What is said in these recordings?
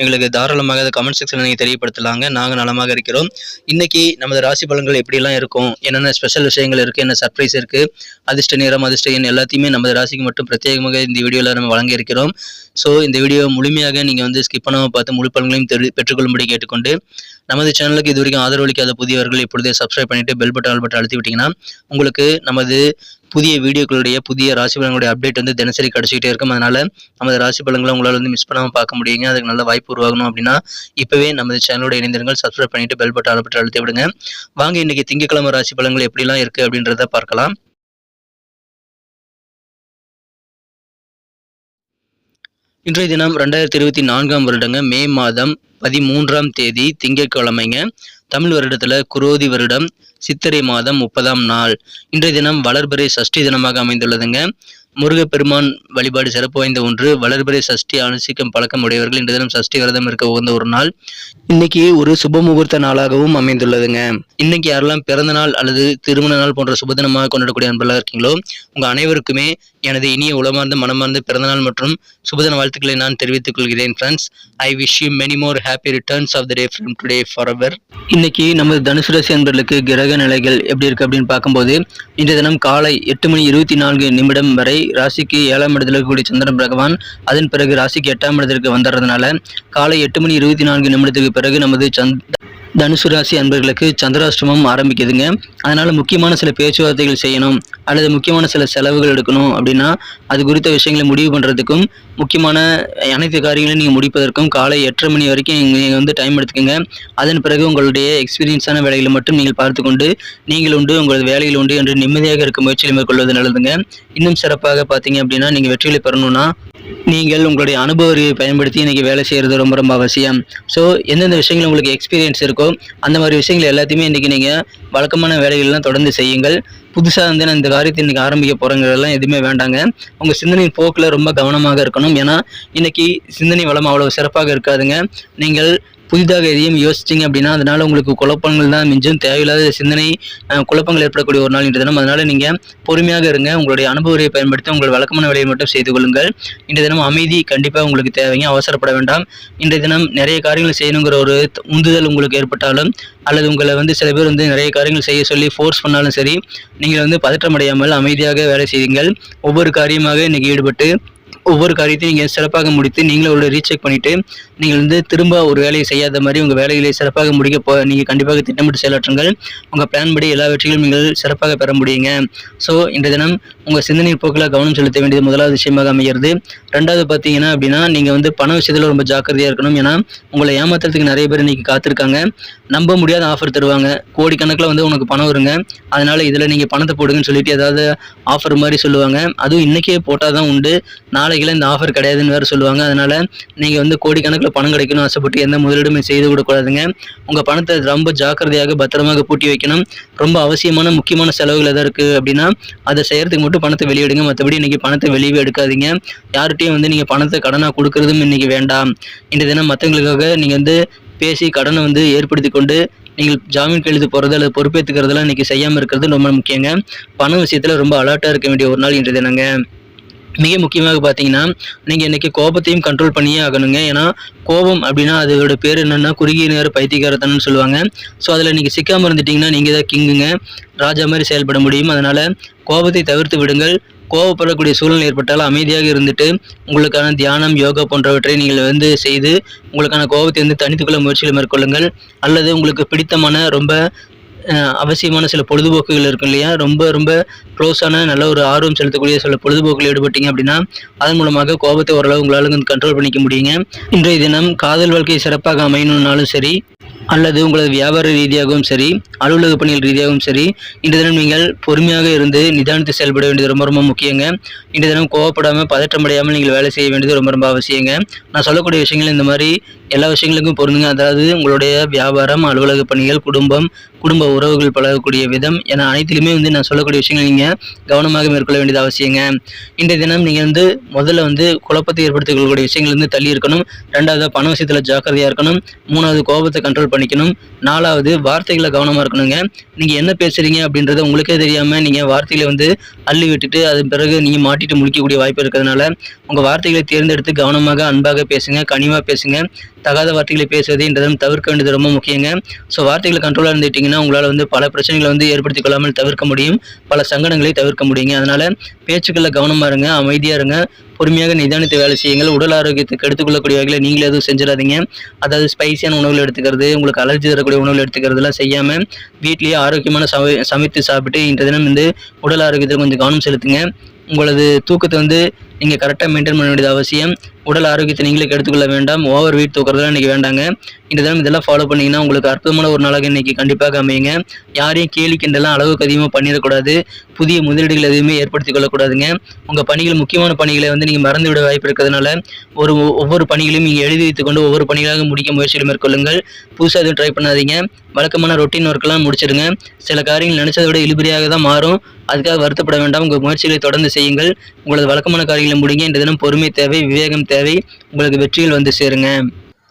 எங்களுக்கு தாராளமாக அதை கமெண்ட் செக்ஷனில் நீங்கள் தெரியப்படுத்தலாங்க. நாங்கள் நலமாக இருக்கிறோம். இன்றைக்கி நமது ராசி பலன்கள் எப்படிலாம் இருக்கும்? என்னென்ன ஸ்பெஷல் விஷயங்கள் இருக்குது என்ன சர்ப்ரைஸ் இருக்குது அதிர்ஷ்ட நேரம் அதிர்ஷ்ட எண் எல்லாத்தையுமே நமது ராசிக்கு மட்டும் பிரத்யேகமாக இந்த வீடியோவில் நம்ம வழங்க இருக்கிறோம். ஸோ இந்த வீடியோ முழுமையாக நீங்கள் வந்து ஸ்கிப் பண்ணாமல் பார்த்து முழு பலன்களையும் தெரி பெற்றுக்கொள்ளும்படி கேட்டுக்கொண்டு நமது சேனலுக்கு இது வரைக்கும் ஆதரவளிக்காத புதியவர்கள் இப்பொழுதே சப்ஸ்கிரைப் பண்ணிட்டு பெல் பட்டன் ஆல் பட்டன் அழுத்தி விட்டிங்கன்னா உங்களுக்கு நமது புதிய வீடியோக்களுடைய புதிய ராசி பலன்களுடைய அப்டேட் வந்து தினசரி கிடச்சிக்கிட்டே இருக்கும். அதனால நமது ராசி பலன்களை உங்களால் வந்து மிஸ் பண்ணாமல் பார்க்க முடியுங்க. அதுக்கு நல்ல வாய்ப்பு உருவாகணும் அப்படின்னா இப்போவே நமது சேனலோட இணைந்திருங்கள். சப்ஸ்கிரைப் பண்ணிட்டு பெல் பட்டன் ஆல் அழுத்தி விடுங்க. வாங்க இன்னைக்கு திங்கக்கிழமை ராசி பலன்கள் எப்படிலாம் இருக்கு அப்படின்றத பார்க்கலாம். இன்றைய தினம் ரெண்டாயிரத்தி இருபத்தி நான்காம் வருடங்க மே மாதம் பதிமூன்றாம் தேதி திங்கட்கிழமைங்க. தமிழ் வருடத்துல குரோதி வருடம். சித்திரை மாதம் முப்பதாம் நாள். இன்றைய தினம் வளர்பிறை சஷ்டி தினமாக அமைந்துள்ளதுங்க. முருகப்பெருமான் வழிபாடு சிறப்பு வாய்ந்த ஒன்று. வளர்பிறை சஷ்டி அனுசிக்கும் பழக்கம் உடையவர்கள் இன்றைய தினம் சஷ்டி விரதம் இருக்க உகந்த ஒரு நாள். இன்னைக்கு ஒரு சுப முகூர்த்த நாளாகவும் அமைந்துள்ளதுங்க. இன்னைக்கு யாரெல்லாம் பிறந்த நாள் அல்லது திருமண நாள் போன்ற சுப தினமாக கொண்டாடக்கூடிய அன்பெல்லாம் இருக்கீங்களோ உங்க அனைவருக்குமே எனது இனிய உளமார்ந்த மனமார்ந்த பிறந்தநாள் மற்றும் சுபதன வாழ்த்துக்களை நான் தெரிவித்துக் கொள்கிறேன் friends I wish you many more happy returns of the day from today for அவர் இன்னைக்கு நமது தனுசு ராசி என்பர்களுக்கு கிரக நிலைகள் எப்படி இருக்கு அப்படின்னு பார்க்கும்போது இன்றைய தினம் காலை எட்டு மணி இருபத்தி நான்கு நிமிடம் வரை ராசிக்கு ஏழாம் இடத்தில் இருக்கக்கூடிய சந்திரன் பகவான் அதன் பிறகு ராசிக்கு எட்டாம் இடத்திற்கு வந்துடுறதுனால காலை எட்டு மணி இருபத்தி நான்கு நிமிடத்துக்கு பிறகு நமது சந்த் தனுசு ராசி அன்பர்களுக்கு சந்திராஷ்டமம் ஆரம்பிக்குதுங்க. அதனால் முக்கியமான சில பேச்சுவார்த்தைகள் செய்யணும் அல்லது முக்கியமான சில செலவுகள் எடுக்கணும் அப்படின்னா அது குறித்த விஷயங்களை முடிவு பண்ணுறதுக்கும் முக்கியமான அனைத்து காரியங்களையும் நீங்கள் முடிப்பதற்கும் காலை எட்டரை மணி வரைக்கும் நீங்கள் வந்து டைம் எடுத்துக்கோங்க. அதன் பிறகு உங்களுடைய எக்ஸ்பீரியன்ஸான வேலைகளை மட்டும் நீங்கள் பார்த்துக்கொண்டு நீங்கள் உண்டு உங்களது வேலைகள் உண்டு என்று நிம்மதியாக இருக்க முயற்சியில் மேற்கொள்வது நல்லதுங்க. இன்னும் சிறப்பாக பார்த்தீங்க அப்படின்னா நீங்கள் வெற்றிகளை பெறணும்னா நீங்கள் உங்களுடைய அனுபவ அறிவை பயன்படுத்தி இன்றைக்கி வேலை செய்கிறது ரொம்ப ரொம்ப அவசியம். ஸோ எந்தெந்த விஷயங்கள் உங்களுக்கு எக்ஸ்பீரியன்ஸ் இருக்கோ அந்த மாதிரி விஷயங்கள் எல்லாத்தையுமே இன்றைக்கி நீங்கள் வழக்கமான வேலைகள்லாம் தொடர்ந்து செய்யுங்கள். புதுசாக வந்து நான் இந்த காரியத்தை இன்றைக்கி ஆரம்பிக்க போகிறேங்கிறதெல்லாம் எதுவுமே வேண்டாங்க. உங்கள் சிந்தனை போக்கில் ரொம்ப கவனமாக இருக்கணும். ஏன்னா இன்றைக்கி சிந்தனை வளம் அவ்வளோ சிறப்பாக இருக்காதுங்க. நீங்கள் புதிதாக எதையும் யோசிச்சிங்க அப்படின்னா அதனால் உங்களுக்கு குழப்பங்கள் தான் மிஞ்சும். தேவையில்லாத சிந்தனை குழப்பங்கள் ஏற்படக்கூடிய ஒரு நாள் இன்றைய தினம். அதனால் நீங்கள் பொறுமையாக இருங்க. உங்களுடைய அனுபவத்தை பயன்படுத்தி உங்கள் வழக்கமான வேலையை மட்டும் செய்து கொள்ளுங்கள். இன்றைய தினம் அமைதி கண்டிப்பாக உங்களுக்கு தேவைங்க. அவசரப்பட வேண்டாம். இன்றைய தினம் நிறைய காரியங்கள் செய்யணுங்கிற ஒரு உந்துதல் உங்களுக்கு ஏற்பட்டாலும் அல்லது உங்களை வந்து சில பேர் வந்து நிறைய காரியங்கள் செய்ய சொல்லி ஃபோர்ஸ் பண்ணாலும் சரி நீங்கள் வந்து பதற்றம் அடையாமல் அமைதியாக வேலை செய்யுங்கள். ஒவ்வொரு காரியமாக இன்றைக்கி ஈடுபட்டு ஒவ்வொரு காரியத்தையும் நீங்கள் சிறப்பாக முடித்து நீங்களே ஒரு ரீசெக் பண்ணிவிட்டு நீங்கள் வந்து திரும்ப ஒரு வேலையை செய்யாத மாதிரி உங்கள் வேலைகளை சிறப்பாக முடிக்க போ நீங்கள் கண்டிப்பாக திட்டமிட்டு செயலாற்றுங்கள். உங்கள் பிளான் படி எல்லா வெற்றிகளும் நீங்கள் சிறப்பாக பெற முடியுங்க. ஸோ இன்றைய தினம் உங்கள் சிந்தனை போக்கில் கவனம் செலுத்த வேண்டியது முதலாவது விஷயமாக அமைகிறது. ரெண்டாவது பார்த்தீங்கன்னா அப்படின்னா நீங்கள் வந்து பண விஷயத்தில் ரொம்ப ஜாக்கிரதையாக இருக்கணும். ஏன்னா உங்களை ஏமாத்துறதுக்கு நிறைய பேர் இன்னைக்கு காத்திருக்காங்க. நம்ப முடியாத ஆஃபர் தருவாங்க. கோடிக்கணக்கில் வந்து உனக்கு பணம் வருங்க. அதனால் இதில் நீங்கள் பணத்தை போடுங்கன்னு சொல்லிட்டு ஏதாவது ஆஃபர் மாதிரி சொல்லுவாங்க. அதுவும் இன்றைக்கே போட்டால் தான் உண்டு நாளைக்கெல்லாம் இந்த ஆஃபர் கிடையாதுன்னு வேறு சொல்லுவாங்க. அதனால் நீங்கள் வந்து கோடிக்கணக்கில் பணம் கிடைக்கணும் ஆசைப்பட்டு எந்த முதலீடுமே செய்து கொடுக்கூடாதுங்க உங்கள் பணத்தை ரொம்ப ஜாக்கிரதையாக பத்திரமாக பூட்டி வைக்கணும். ரொம்ப அவசியமான முக்கியமான செலவுகள் எதாவது இருக்குது அப்படின்னா அதை செய்கிறதுக்கு மட்டும் பணத்தை வெளியிடுங்க. மற்றபடி இன்றைக்கி பணத்தை வெளியவே எடுக்காதீங்க. யார்கிட்டையும் வந்து நீங்கள் பணத்தை கடனாக கொடுக்கறதும் இன்றைக்கி வேண்டாம். இன்றைய தினம் மற்றவங்களுக்காக நீங்கள் வந்து பேசி கடனை வந்து ஏற்படுத்தி கொண்டு நீங்கள் ஜாமீன் கழுத்து போகிறது அல்லது பொறுப்பேற்றுக்கிறதுலாம் இன்றைக்கி செய்யாமல் இருக்கிறது ரொம்ப முக்கியங்க. பண விஷயத்தில் ரொம்ப அலர்ட்டாக இருக்க வேண்டிய ஒரு நாள் இன்றைய தினங்க. மிக முக்கியமாக பார்த்தீங்கன்னா நீங்கள் இன்றைக்கி கோபத்தையும் கண்ட்ரோல் பண்ணியே ஆகணுங்க. ஏன்னா கோபம் அப்படின்னா அதோட பேர் என்னென்னா குறுகிய நேர பைத்தியக்காரத்தனம்னு சொல்லுவாங்க. ஸோ அதில் நீங்கள் சிக்காமல் இருந்துட்டிங்கன்னா நீங்கள் தான் கிங்குங்க ராஜா மாதிரி செயல்பட முடியும். அதனால் கோபத்தை தவிர்த்து விடுங்கள். கோபப்படக்கூடிய சூழ்நிலை ஏற்பட்டால் அமைதியாக இருந்துட்டு உங்களுக்கான தியானம் யோகா போன்றவற்றை நீங்கள் வந்து செய்து உங்களுக்கான கோபத்தை வந்து தனித்துக்கொள்ள முயற்சிகளை மேற்கொள்ளுங்கள். அல்லது உங்களுக்கு பிடித்தமான ரொம்ப அவசியமான சில பொழுதுபோக்குகள் இருக்கும் இல்லையா? ரொம்ப ரொம்ப க்ளோஸான நல்ல ஒரு ஆர்வம் செலுத்தக்கூடிய சில பொழுதுபோக்கில் ஈடுபட்டீங்க அப்படின்னா அதன் மூலமாக கோபத்தை ஓரளவு உங்களால் கண்ட்ரோல் பண்ணிக்க முடியுங்க. இன்றைய தினம் காதல் வாழ்க்கை சிறப்பாக அமையணும்னாலும் சரி அல்லது உங்களது வியாபார ரீதியாகவும் சரி அலுவலக பணிகள் ரீதியாகவும் சரி இன்றைய தினம் நீங்கள் பொறுமையாக இருந்து நிதானித்து செயல்பட வேண்டியது ரொம்ப ரொம்ப முக்கியங்க. இன்றைய தினம் கோவப்படாமல் பதற்றமடையாமல் நீங்கள் வேலை செய்ய வேண்டியது ரொம்ப ரொம்ப அவசியங்க. நான் சொல்லக்கூடிய விஷயங்கள் இந்த மாதிரி எல்லா விஷயங்களுக்கும் பொருந்துங்க. அதாவது உங்களுடைய வியாபாரம் அலுவலக பணிகள் குடும்பம் குடும்ப உறவுகள் பழகக்கூடிய விதம் என அனைத்திலுமே வந்து நான் சொல்லக்கூடிய விஷயங்கள் நீங்கள் கவனமாக மேற்கொள்ள வேண்டியது அவசியங்க. இன்றைய தினம் நீங்கள் வந்து முதல்ல வந்து குழப்பத்தை ஏற்படுத்திக் கொள்ளக்கூடிய விஷயங்கள் வந்து தள்ளி இருக்கணும். ரெண்டாவது பண விஷயத்தில் ஜாக்கிரதையாக இருக்கணும். மூணாவது கோபத்தை கண்ட்ரோல் பண்ணிக்கணும். நாலாவது வார்த்தைகளை கவனமாக இருக்கணுங்க. நீங்கள் என்ன பேசுகிறீங்க அப்படின்றத உங்களுக்கே தெரியாமல் நீங்கள் வார்த்தைகளை வந்து அள்ளி விட்டுட்டு அதன் பிறகு நீங்கள் மாட்டிட்டு முடிக்கக்கூடிய வாய்ப்பு இருக்கிறதுனால உங்கள் வார்த்தைகளை தேர்ந்தெடுத்து கவனமாக அன்பாக பேசுங்க கனிவாக பேசுங்க. தகாத வார்த்தைகளை பேசுவது என்றதும் தவிர்க்க வேண்டியது ரொம்ப முக்கியங்க. ஸோ வார்த்தைகளை கண்ட்ரோலாக இருந்துட்டிங்கன்னா உங்களால் வந்து பல பிரச்சனைகளை வந்து ஏற்படுத்திக் கொள்ளாமல் தவிர்க்க முடியும். பல சங்கடங்களை தவிர்க்க முடியுங்க. அதனால் பேச்சுக்களில் கவனமாக இருங்க அமைதியாக இருங்க. பொறுமையாக நிதானித்து வேலை செய்யுங்கள். உடல் ஆரோக்கியத்தை எடுத்துக்கொள்ளக்கூடிய வகையில் நீங்களே எதுவும் செஞ்சிடாதீங்க. அதாவது ஸ்பைசியான உணவுகள் எடுத்துக்கிறது உங்களுக்கு அலர்ஜி தரக்கூடிய உணவுகள் எடுத்துக்கிறதுலாம் செய்யாமல் வீட்லேயே ஆரோக்கியமான சமை சமைத்து சாப்பிட்டு இன்றைய தினம் வந்து உடல் ஆரோக்கியத்தில் கொஞ்சம் கவனம் செலுத்துங்க. உங்களது தூக்கத்தை வந்து நீங்கள் கரெக்டாக மெயின்டைன் பண்ண வேண்டியது அவசியம். உடல் ஆரோக்கியத்தை நீங்களே கெடுத்துக்கொள்ள வேண்டாம். ஓவர் வெயிட் தூக்கிறதுலாம் இன்றைக்கி வேண்டாங்க. இந்த தினம் இதெல்லாம் ஃபாலோ பண்ணிங்கன்னா உங்களுக்கு அற்புதமான ஒரு நாளாக இன்றைக்கி கண்டிப்பாக அமையுங்க யாரையும் கேலி கிண்டெல்லாம் அளவுக்கு அதிகமாக பண்ணிடக்கூடாது. புதிய முதலீடுகள் எதுவுமே ஏற்படுத்தி கொள்ளக்கூடாதுங்க. உங்கள் பணிகள் முக்கியமான பணிகளை வந்து நீங்கள் மறந்து விட வாய்ப்பு இருக்கிறதுனால ஒரு ஒவ்வொரு பணிகளையும் நீங்கள் எழுதி வைத்துக்கொண்டு ஒவ்வொரு பணிகளாக முடிக்க முயற்சிகளை மேற்கொள்ளுங்கள். புதுசாக எதுவும் ட்ரை பண்ணாதீங்க. வழக்கமான ரொட்டீன் ஒர்க்கெல்லாம் முடிச்சிடுங்க. சில காரியங்கள் நினச்சதை விட இழுபறியாக தான் மாறும். அதுக்காக வருத்தப்பட வேண்டாம். உங்கள் முயற்சிகளை தொடர்ந்து செய்யுங்கள். உங்களது வழக்கமான காரியங்களை முடிங்க. இந்த தினம் பொறுமை தேவை விவேகம் தேவை. உங்களுக்கு வெற்றிகள் வந்து சேருங்க.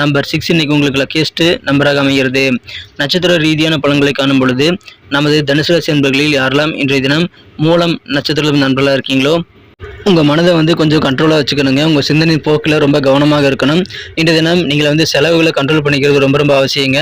நம்பர் சிக்ஸ் இன்னைக்கு உங்களுக்கு லக்கியஸ்ட் நம்பராக அமைகிறது. நட்சத்திர ரீதியான பலன்களை காணும் பொழுது நமது தனுசு ராசி நண்பர்களில் யாரெல்லாம் இன்றைய தினம் மூலம் நட்சத்திர நண்பர்களாக இருக்கீங்களோ உங்கள் மனதை வந்து கொஞ்சம் கண்ட்ரோலாக வச்சுக்கணுங்க. உங்கள் சிந்தனை போக்கில் ரொம்ப கவனமாக இருக்கணும். இன்றைய தினம் நீங்கள் வந்து செலவுகளை கண்ட்ரோல் பண்ணிக்கிறது ரொம்ப ரொம்ப அவசியங்க.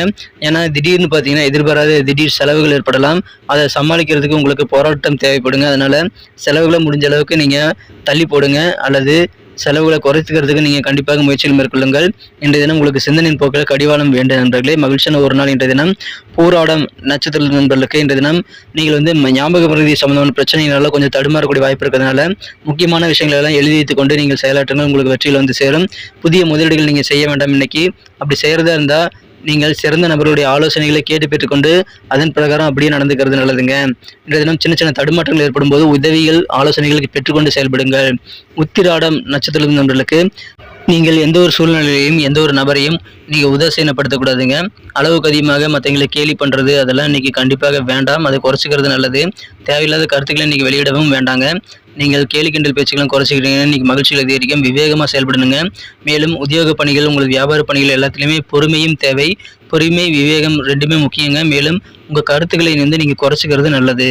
ஏன்னா திடீர்னு பார்த்தீங்கன்னா எதிர்பாராத திடீர் செலவுகள் ஏற்படலாம். அதை சமாளிக்கிறதுக்கு உங்களுக்கு போராட்டம் தேவைப்படுங்க. அதனால் செலவுகளை முடிஞ்ச அளவுக்கு நீங்கள் தள்ளி போடுங்க. அல்லது செலவுகளை குறைத்துக்கிறதுக்கு நீங்கள் கண்டிப்பாக முயற்சிகள் மேற்கொள்ளுங்கள். இன்றைய தினம் உங்களுக்கு சிந்தனையின் போக்கில் கடிவாளம் வேண்டும் நண்பர்களே மகிழ்ச்சியான ஒரு நாள் இன்றைய தினம். பூராடம் நட்சத்திர நண்பர்களுக்கு இன்றைய தினம் நீங்கள் வந்து ஞாபக பிரதி சம்பந்தமான பிரச்சனைகளால் கொஞ்சம் தடுமாறக்கூடிய வாய்ப்பு இருக்கிறதுனால முக்கியமான விஷயங்களெல்லாம் எழுதி வைத்துக் கொண்டு நீங்கள் செயலாற்றுங்கள் உங்களுக்கு வெற்றியில் வந்து சேரும். புதிய முதலீடுகள் நீங்கள் செய்ய வேண்டாம் இன்னைக்கு. அப்படி செய்கிறதா இருந்தால் நீங்கள் சிறந்த நபருடைய ஆலோசனைகளை கேட்டு பெற்றுக்கொண்டு அதன் பிரகாரம் அப்படியே நடந்துக்கிறது நல்லதுங்க. இன்றைய தினம் சின்ன சின்ன தடுமாற்றங்கள் ஏற்படும் போது உதவிகள் ஆலோசனைகளுக்கு பெற்றுக்கொண்டு செயல்படுங்கள். உத்திராடம் நட்சத்திரம் நண்பர்களுக்கு நீங்கள் எந்த ஒரு சூழ்நிலையிலையும் எந்த ஒரு நபரையும் நீங்கள் உதாசீனப்படுத்தக்கூடாதுங்க. அளவுக்கு அதிகமாக மற்றவங்களை கேலி பண்ணுறது அதெல்லாம் இன்றைக்கி கண்டிப்பாக வேண்டாம். அதை குறைச்சிக்கிறது நல்லது. தேவையில்லாத கருத்துக்களை இன்றைக்கி வெளியிடவும் வேண்டாங்க. நீங்கள் கேலி கிண்டல் பேச்சுக்கெல்லாம் குறைச்சிக்கிறீங்க. இன்றைக்கி மகிழ்ச்சியில் அதிகரிக்கும். விவேகமாக செயல்படணுங்க. மேலும் உத்தியோக பணிகள் உங்களுக்கு வியாபார பணிகள் எல்லாத்துலேயுமே பொறுமையும் தேவை. பொறுமை விவேகம் ரெண்டுமே முக்கியங்க. மேலும் உங்கள் கருத்துக்களை வந்து நீங்கள் குறைச்சிக்கிறது நல்லது.